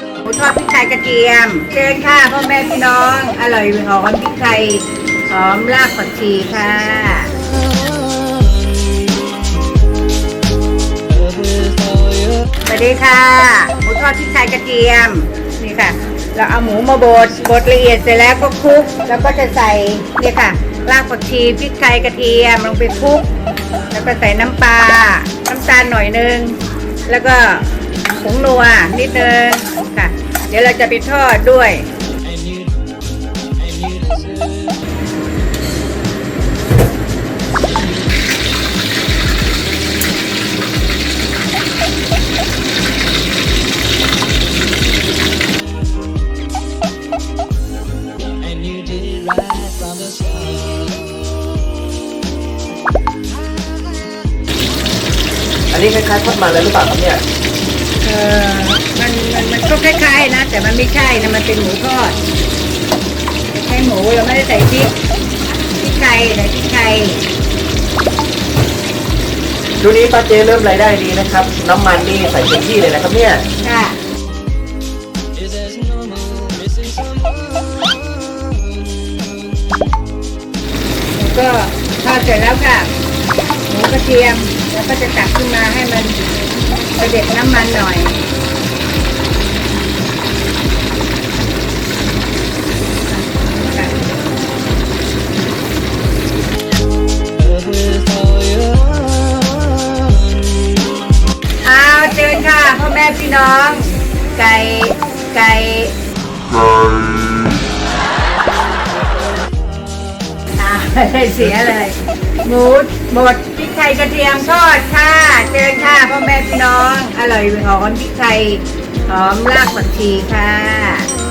หมูทอดพริกไทยกระเทียมเชิญค่ะพ่อแม่พี่น้อง อร่อยหอมพริกไทยหอมรากผักชีค่ะสวัสดีค่ะหมูทอดพริกไทยกระเทียมนี่ค่ะ เราเอาหมูมาบดบดละเอียดเสร็จแล้วก็คลุก แล้วก็จะใส่นี่ค่ะรากผักชีพริกไทยกระเทียมลงไปคลุก แล้วก็ใส่น้ำปลาน้ำตาลหน่อยนึง แล้วก็ ผงนัวนิดนึงค่ะ เดี๋ยวเราจะไปทอดด้วยอันนี้คล้ายๆทอดมันเลยหรือเปล่าครับเนี่ย เออมันมันมันก็คล้ายๆนะ แต่มันไม่ใช่นะมันเป็นหมูทอดใช้หมูเราไม่ได้ใส่พริกพริกไทยใส่พริกไทยช่วงนี้ป้าเจเริ่มรายได้ดีนะครับ น้ำมันนี่ใส่เต็มที่เลยนะครับเนี่ย ค่ะ Is there's no more missing someone? แล้วก็ทอดเสร็จแล้วค่ะหมูกระเทียมแล้วก็จะตักขึ้นมาให้มัน ประเด็ดน้ำมันหน่อยค่ะ Love with all your heart. เอาเชิญค่ะพ่อแม่พี่น้อง ไก่ไก่ อ่เสียเลย หมูบดพริกไทยกระเทียมทอดค่ะเชิญค่ะพ่อแม่พี่น้อง อร่อยหอมพริกไทยหอมรากผักชีค่ะ